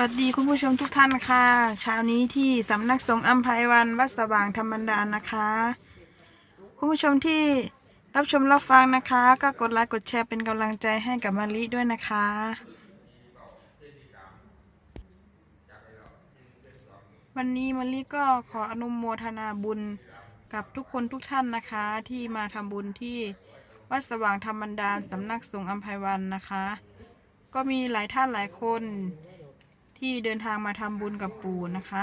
วัสดีคุณผู้ชมทุกท่านค่ะเช้านี้ที่สำนักสงฆ์อัมภัยวันวัดสว่างธรรมดานนะคะ คุณผู้ชมที่รับชมรับฟังนะคะ ก็กดไลค์กดแชร์เป็นกำลังใจให้กับมาลิด้วยนะคะ วันนี้มาลิก็ขออนุมโมทนาบุญกับทุกคนทุกท่านนะคะ ที่มาทำบุญที่วัดสว่างธรรมดานสำนักสงฆ์อัมภัยวันนะคะ ก็มีหลายท่านหลายคน ที่เดินทางมาทำบุญกับปู่นะคะ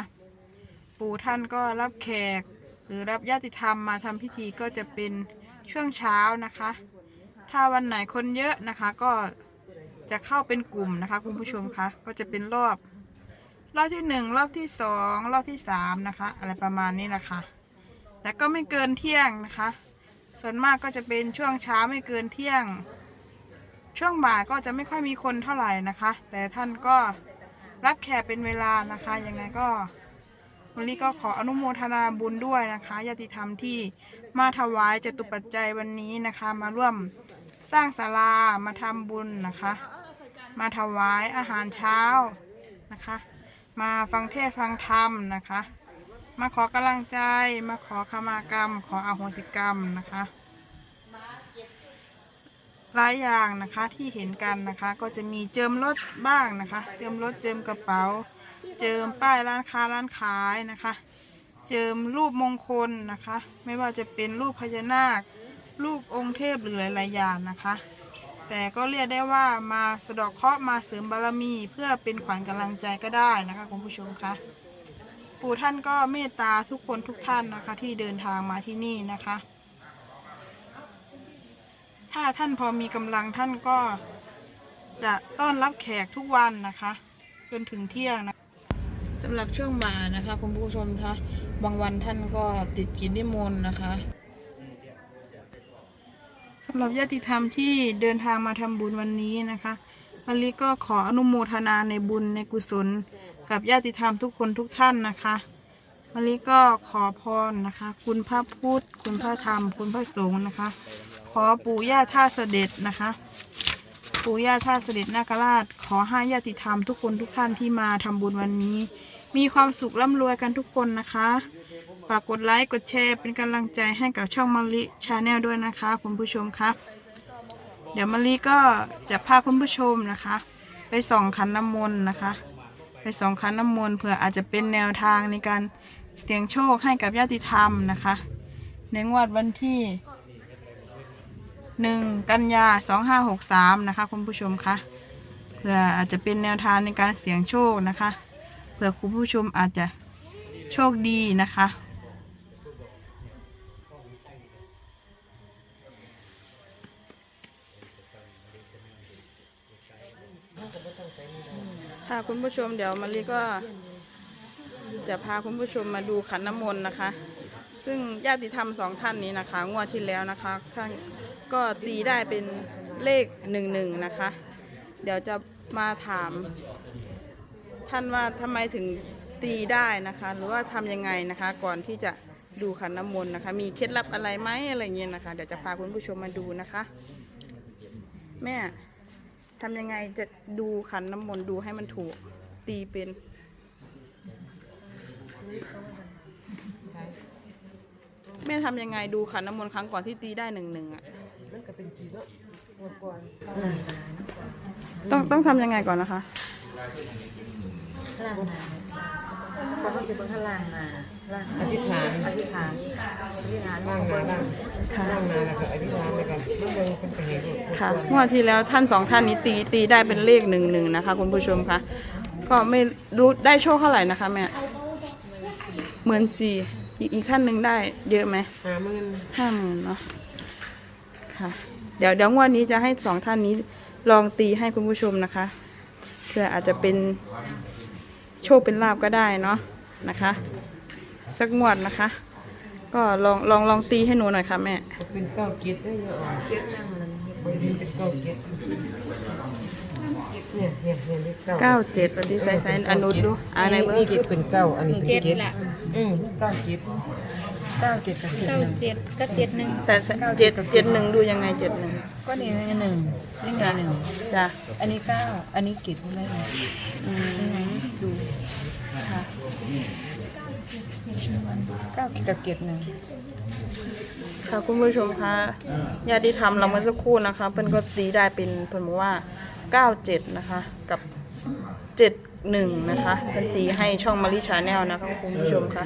ปู่ท่านก็รับแขก หรือรับญาติธรรมมาทำพิธีก็จะเป็นช่วงเช้านะคะ ถ้าวันไหนคนเยอะนะคะ ก็จะเข้าเป็นกลุ่มนะคะ คุณผู้ชมคะก็จะเป็นรอบ รอบที่หนึ่งรอบที่สองรอบที่สามนะคะ อะไรประมาณนี้แหละค่ะแต่ก็ไม่เกินเที่ยงนะคะ ส่วนมากก็จะเป็นช่วงเช้าไม่เกินเที่ยง ช่วงบ่ายก็จะไม่ค่อยมีคนเท่าไหร่นะคะ แต่ท่านก็ รับแขกเป็นเวลานะคะยังไงก็วันนี้ก็ขออนุโมทนาบุญด้วยนะคะญาติธรรมที่มาถวายจตุปัจจัยวันนี้นะคะ มาร่วมสร้างศาลามาทำบุญนะคะ มาถวายอาหารเช้านะคะ มาฟังเทศน์ฟังธรรมนะคะ มาขอกำลังใจมาขอขมากรรม ขออโหสิกรรมนะคะ หลายอย่างนะคะที่เห็นกันนะคะ ก็จะมีเจิมรถบ้างนะคะ เจิมรถเจิมกระเป๋า เจิมป้ายร้านค้าร้านขายนะคะ เจิมรูปมงคลนะคะ ไม่ว่าจะเป็นรูปพญานาค รูปองค์เทพหรือหลายๆอย่างนะคะ แต่ก็เรียกได้ว่ามาสะดอกเคราะห์มาเสริมบารมีเพื่อเป็นขวัญกำลังใจก็ได้นะคะคุณผู้ชมคะปู่ท่านก็เมตตาทุกคนทุกท่านนะคะที่เดินทางมาที่นี่นะคะ ถ้าท่านพอมีกำลังท่านก็จะต้อนรับแขกทุกวันนะคะ จนถึงเที่ยงนะสำหรับช่วงบ่ายนะคะ คุณผู้ชมคะบางวันท่านก็ติดกิจนิมนต์นะคะสำหรับญาติธรรมที่เดินทางมาทำบุญวันนี้นะคะมาริก็ขออนุโมทนาในบุญในกุศล กับญาติธรรมทุกคนทุกท่านนะคะมาริก็ขอพรนะคะ คุณพระพุทธ คุณพระธรรม คุณพระสงฆ์นะคะ ขอปู่ย่าท่าเสด็จนะคะ ปู่ย่าท่าเสด็จนาคราช ขอให้ญาติธรรมทุกคนทุกท่านที่มาทำบุญวันนี้ มีความสุขร่ำรวยกันทุกคนนะคะฝากกดไลค์กดแชร์เป็นกำลังใจให้กับช่องมะลิชาแนลด้วยนะคะ คุณผู้ชมคะเดี๋ยวมะลิก็จะพาคุณผู้ชมนะคะ ไปส่องขันน้ำมนต์นะคะ ไปส่องขันน้ำมนต์เผื่ออาจจะเป็นแนวทางในการเสี่ยงโชคให้กับญาติธรรมนะคะ ในงวดวันที่ หนึ่งกันยาสองห้าหกสามนะคะ คุณผู้ชมคะเพื่ออาจจะเป็นแนวทางในการเสี่ยงโชคนะคะเผื่อคุณผู้ชมอาจจะโชคดีนะคะ ค่ะคุณผู้ชมเดี๋ยวมารีก็ จะพาคุณผู้ชมมาดูขันน้ำมนต์นะคะ ซึ่งญาติธรรมสองท่านนี้นะคะ งวดที่แล้วนะคะท่าน ก็ตีได้เป็นเลขหนึ่งหนึ่งนะคะ เดี๋ยวจะมาถาม ท่านว่าทำไมถึงตีได้นะคะ หรือว่าทำยังไงนะคะ ก่อนที่จะดูขันน้ำมนต์นะคะ มีเคล็ดลับอะไรไหมอะไรเงี้ยนะคะ เดี๋ยวจะพาคุณผู้ชมมาดูนะคะ แม่ทำยังไงจะดูขันน้ำมนต์ดูให้มันถูกตีเป็นแม่ทำยังไงดูขันน้ำมนต์ครั้งก่อนที่ตีได้หนึ่งหนึ่งอะ มันก็เป็นสีเนาะงวดก่อนต้องต้องทำยังไงก่อนนะคะล่างนาพอเขาสิเบิ่งข้างล่างนาล่างอธิษฐานอธิษฐานอธิษฐานล่างนาล่างล่างนาแล้วก็อธิษฐานแล้วก็เมื่อเบิ่งเป็นไปเห็นรูปค่ะงวดที่แล้วท่านสองท่านนี้ตีตีได้เป็นเลขหนึ่งหนึ่งนะคะ คุณผู้ชมคะก็ไม่รู้ได้โชคเท่าไหร่นะคะแม่หมื่นสี่อีกอีกท่านหนึ่งได้เยอะไหมหาหมื่นห้าหมื่นเนาะ ค่ะ เดี๋ยวเดี๋ยวงวดนี้จะให้สองท่านนี้ลองตีให้คุณผู้ชมนะคะเพื่ออาจจะเป็นโชคเป็นลาบก็ได้เนาะนะคะ สักงวดนะคะ ก็ลองลองลองตีให้หนูหน่อยค่ะแม่เป็นเก้าเกียรติได้เยอะอะเก็บนั่งมันเป็นเก้าเกียรติเนี่ยเนี่ยเนี่ยเลขเก้าเก้าเจ็ดวันที่ใส่ใส่อนุดูอะไรเบอนี่ร์เกียรติเป็นเก้าอันนี้เป็นเกียรติอืมเก้าเกียรติ เก้าเจ็ดกับเจ็ดเก้าหนึ่งเจ็ดก็เจ็ดหนึ่งแต่เจ็ดเจ็ดหนึ่งดูยังไงเจ็ดหนึ่งก็นี่ไงหนึ่งนี่ไงหนึ่งจ้ะอันนี้เก้าอันนี้เจ็ดใช่ไหมอืนี่ไงมดูค่ะเก้ากับเจ็ดหนึ่งค่ะคุณผู้ชมคะญาติธรรมเราเมื่อสักครู่นะคะเพิ่นก็ตีได้เป็นเพิ่นบอกว่าเก้าเจ็ดนะคะ กับ เจ็ดหนึ่งนะคะเพิ่นตีให้ช่องมาริชาแนลนะคะคุณผู้ชมค่ะ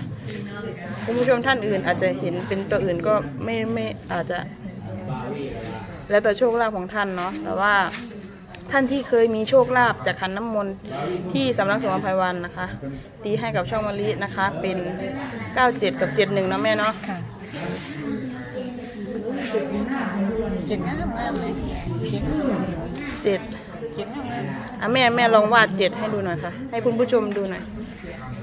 คุณผู้ชมท่านอื่นอาจจะเห็นเป็นตัวอื่นก็ไม่ไม่อาจจะ แล้วแต่โชคลาภของท่านเนาะแต่ว่าท่านที่เคยมีโชคลาภจากขันน้ำมนต์ที่สำนักสงฆ์ภัยวันนะคะ ตีให้กับช่องมะลินะคะ เป็น 97 กับ 71นะแม่เนาะค่ะเจ็ด งามงามเลยเจ็ดงามเลยเจ็ดเจ็ดงามงามอะแม่แม่ลองวาดเจ็ดให้ดูหน่อยค่ะ ให้คุณผู้ชมดูหน่อย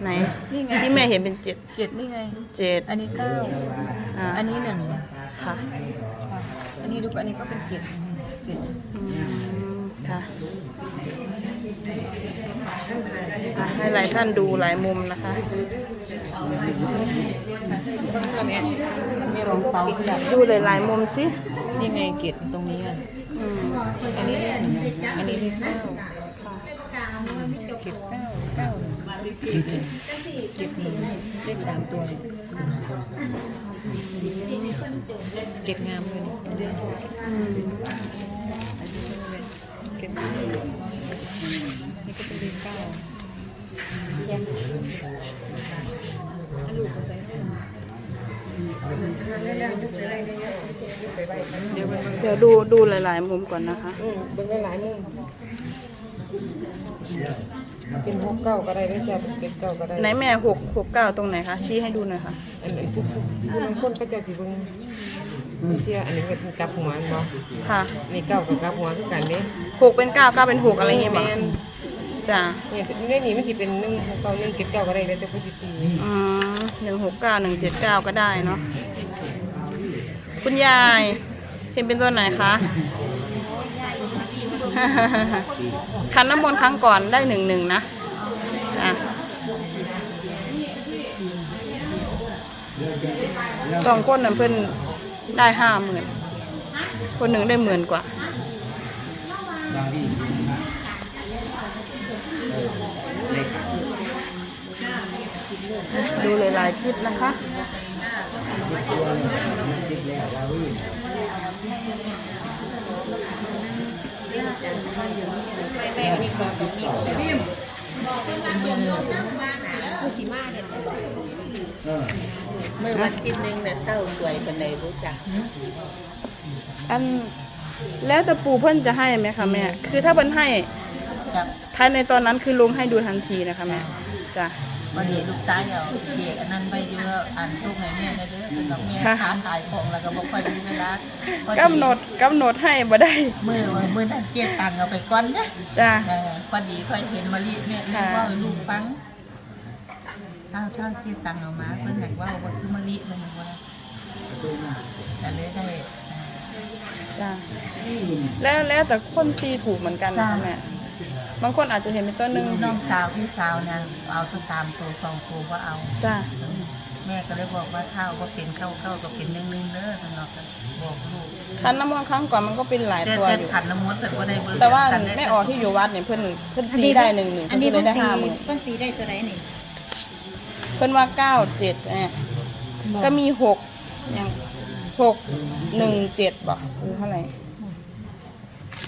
ไหนนี่ไงที่แม่เห็นเป็นเจ็ดเจ็ดนี่ไง เจ็ดอันนี้เก้าอ่าอันนี้หนึ่งค่ะค่ะอันนี้ดูอันนี้ก็เป็นเจ็ดเจ็ดอืมค่ะอะให้หลายท่านดูหลายมุมนะคะแม่แม่ลองเป่าจับดูหลายๆมุมสินี่ไงเจ็ดตรงนี้อะ อันนี้เลขหนึ่งอันนี้เลขเก้าเจ็ดเก้าเก้าเจ็ดนี้เลขสามตัวเลยเจ็ดงามเลยเนี่ยอืมเจ็ดงามนี่ก็เป็นเลขเก้าอันลูกใส่ เดี๋ยวมันเดี๋ยวดูดูหลาย ๆ มุมก่อนนะคะ อืมเบิ่งได้หลายมุมเป็นหกเก้าก็ได้หรือจะเป็นเจ็ดเก้าก็ได้ไหนแม่หกหกเก้าตรงไหนคะชี้ให้ดูหน่อยค่ะอันนี้ผู้ผู้บางคนก็จะสิเบิ่งเที่ยอันนี้ก็กลับหัวอันบ่ค่ะนี่เก้ากับกลับหัวคือกันเด้หกเป็นเก้าเก้าเป็นหกอะไรอย่างเงี้ยแม่มั้น จ้ะเนี่ยในนี้มันสิเป็นหนึ่งหกเก้าหนึ่งเจ็ดเก้าก็ได้แล้วแต่ผู้สิตีอืมหนึ่งหกเก้าหนึ่งเจ็ดเก้าก็ได้เนาะคุณยายเห็นเป็นตัวไหนคะคันน้ำมนต์ครั้งก่อนได้หนึ่งหนึ่งนะอะสองคนน่ะเพิ่นได้ห้าหมื่นคนหนึ่งได้หมื่นกว่า ดูหลายๆคลิปนะคะเมื่อวันที่หนึ่งเนี่ยเศร้าสวยคนใดรู้จัก อันแล้วแต่ปูเพิ่นจะให้ไหมคะแม่ คือถ้าเพิ่นให้ กับภายในตอนนั้นคือลุงให้ดูทันทีนะคะแม่จ้ะวันนี้ลูกชายเอาเด็กอันนั้นไปเยอะอ่านตู้ไงแม่นะเด้อเป็นกับแม่ค่ะค้าขายของแล้วก็บอกค่อยมีเวลาพอกำหนดกำหนดให้บ่ได้มือมือนั่นเจ็บตังค์เอาไปก้อนนะจ้ะเออพอดีค่อยเห็นมารีแม่เรียกว่าให้ลูกฟังถ้าถ้าเจ็บตังค์เอามาเพิ่นอยากว่าว่าคือมารีมันว่าแต่เลยได้จ้ะแล้วแล้วแต่คนตีถูกเหมือนกันนะคะแม่ บางคนอาจจะเห็นเป็นตัวหนึ่งน้องสาวพี่สาวเนี่ยเอาตัวตามตัวสองตัวว่าเอาจ้ะแม่ก็เลยบอกว่าถ้าว่าเป็นเข้าเข้าก็เป็นหนึ่งหนึ่งเด้อสำหรับบอกลูกคันน้ำมนต์ครั้งก่อนมันก็เป็นหลายแต่ตัวแต่อยู่ขันน้ำมนต์เพิ่นบ่ได้เบิ่งแต่ว่ากันด้แม่ออที่อยู่วัดเนี่ยเพิ่นเพิ่นตีได้หนึ่งหนึ่งอันเพิ่นนี้ก็เลเพิ่ยนได้ตีห้าหมื่นเพิ่นตีได้ตัวไหนนี่เพิ่นว่าเก้าเจ็ดเนี่ยก็มีหกอย่างหกหนึ่งเจ็ดบอกหรือเท่าไหร่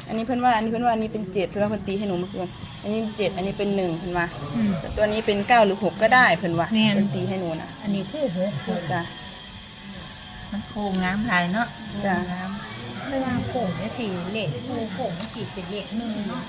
อันนี้เพิ่นว่าอันนี้เพิ่นว่าอันนี้เป็นเจ็ดเพิ่นว่าเพิ่นตีให้หนูเมื่อคืนอันนี้เจ็ดอันนี้เป็นหนึ่งเพิ่นว่าแต่ตัวนี้เป็นเก้าหรือหกก็ได้เพิ่นว่าแม่น เพิ่นตีให้หนูนะอันนี้คือหกหกจ้ะ มันโค้งงามหลายเนาะจ้ะงามเวลาโค้งเนี่ยสี่เลขโค้งโค้งสี่เป็นเลขหนึ่งเนาะ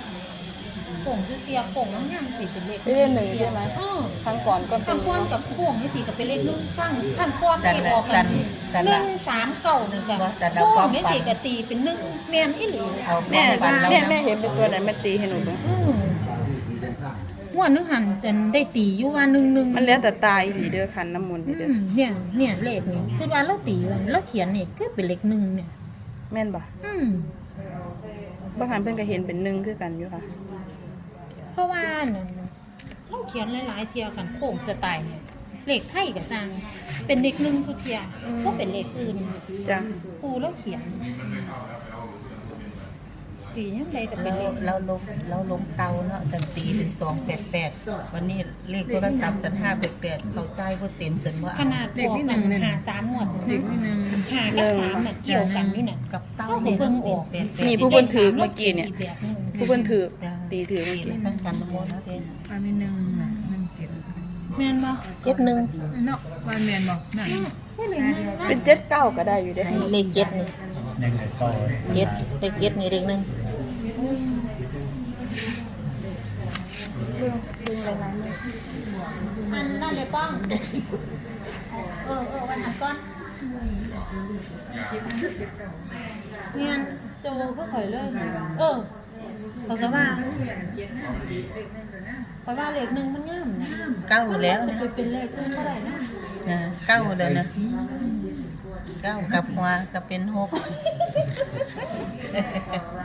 โค้งคือเตียโค้งงามๆสี่เป็นเลขไม่ได้หนึ่งใช่ไหมเออครั้งก่อนก็เป็ขั้นนก้อนกับพ่วงนี่สิกับเป็นเลขหนึ่งขั้นขั้นก้อนสันที่ละออกสักันนสันหละนึ่งสามเก่าหนึ่งกันว่าสันละพ่วความงนี่ฝันสิกับตีเป็นหนึ่งแมนอีหลีเอาแม่ความฝันเราแม่นะแม่เห็นเป็นตัวไหนแม่ตีให้หนูดูอืมว่านึกหันแต่ได้ตีอยู่ว่าหนึ่งหนึ่งมันแล้วแต่ตายหลีเด้อคันน้ำมนต์นี่เด้ออืมเนี่ยเนี่ยเลขนี่คือว่าเราตีไว้เราเขียนนี่ก็เป็นเลขหนึ่งเนี่ยแม่นบ่อืมบางครั้งเพิ่นก็เห็นเป็นหนึ่งคือกันอยู่ค่ะ เพราะว่านั่นเราเขียนหลายๆเที่ยวกันโค้งสไตล์เนี่ยเลขไทยก็สร้างเป็นเลขหนึ่งสุเทียบ่เป็นเลขอื่นจ้ะปูแล้วเขียนตียังไงก็เป็นเราเลขเราลงเราลงเตาเนาะแต่ตีเป็นสองแปดแปดวันนี้เลขโทรศัพท์สันห้าแปดแปดเขาใจว่าเต็มจนว่าขนาดบอกกันหาสามหมวดหากับสามน่ะเกี่ยวกันอยู่น่ะกับเต้าเขาเบิ่งออกแปดแปดนี่ผู้เพิ่นถือเมื่อกี้เนี่ยอีแบบหนึ่งผู้เพิ่นถือจ้ะ ตีถือตีเมื่อในกี้ขั้นการน้ำมนต์นะเด้ว่ามีหนึ่งน่ะมันเป็นแม่นบ่เจ็ดหนึ่งเนาะว่าแม่นบ่นั่นแค่เลขหนึ่งนะเป็นเจ็ดเก้าก็ได้อยู่เด้เลขเจ็ดนี่เจ็ดเลขเจ็ดนี่เลขหนึ่งอันนั่นเลยป้องเออเออวันหันก้อนเนียนโจก็ข่อยเลยเออ เขาก็ว่าข่อยว่าเลขหนึ่งมันงามนะเก้าแล้วนะเป็นเลขเท่าไหร่นะนะเก้าแล้วนะเก้ากับหัวกับเป็นหก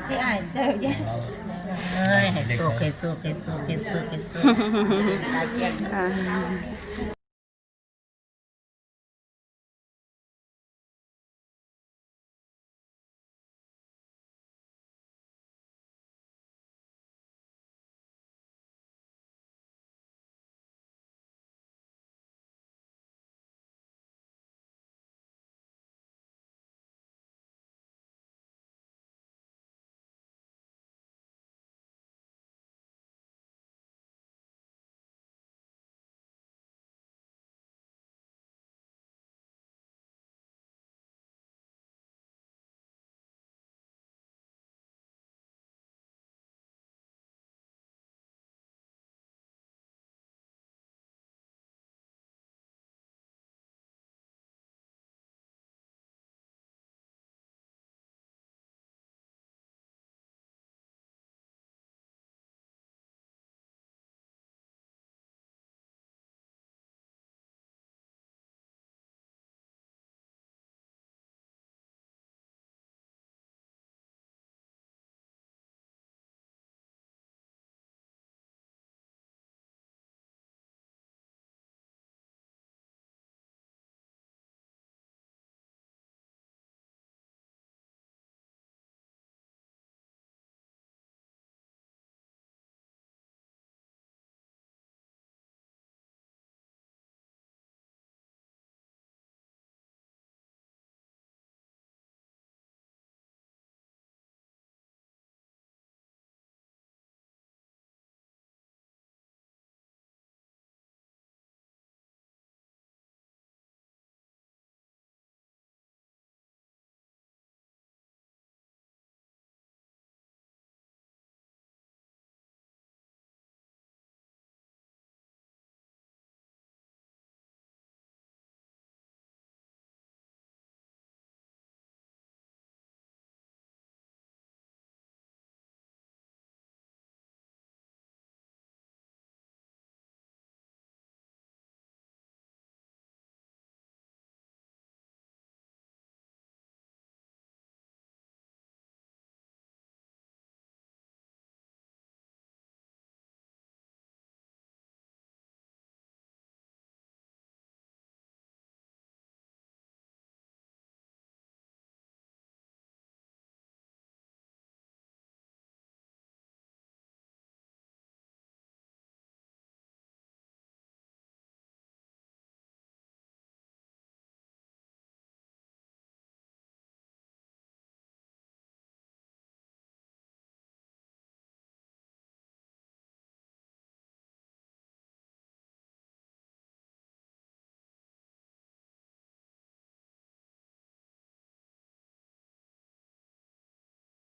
ที่อ่ายเจอแยอะเอ้ยให้โซกให้โซกให้โซกให้โซกให้โซก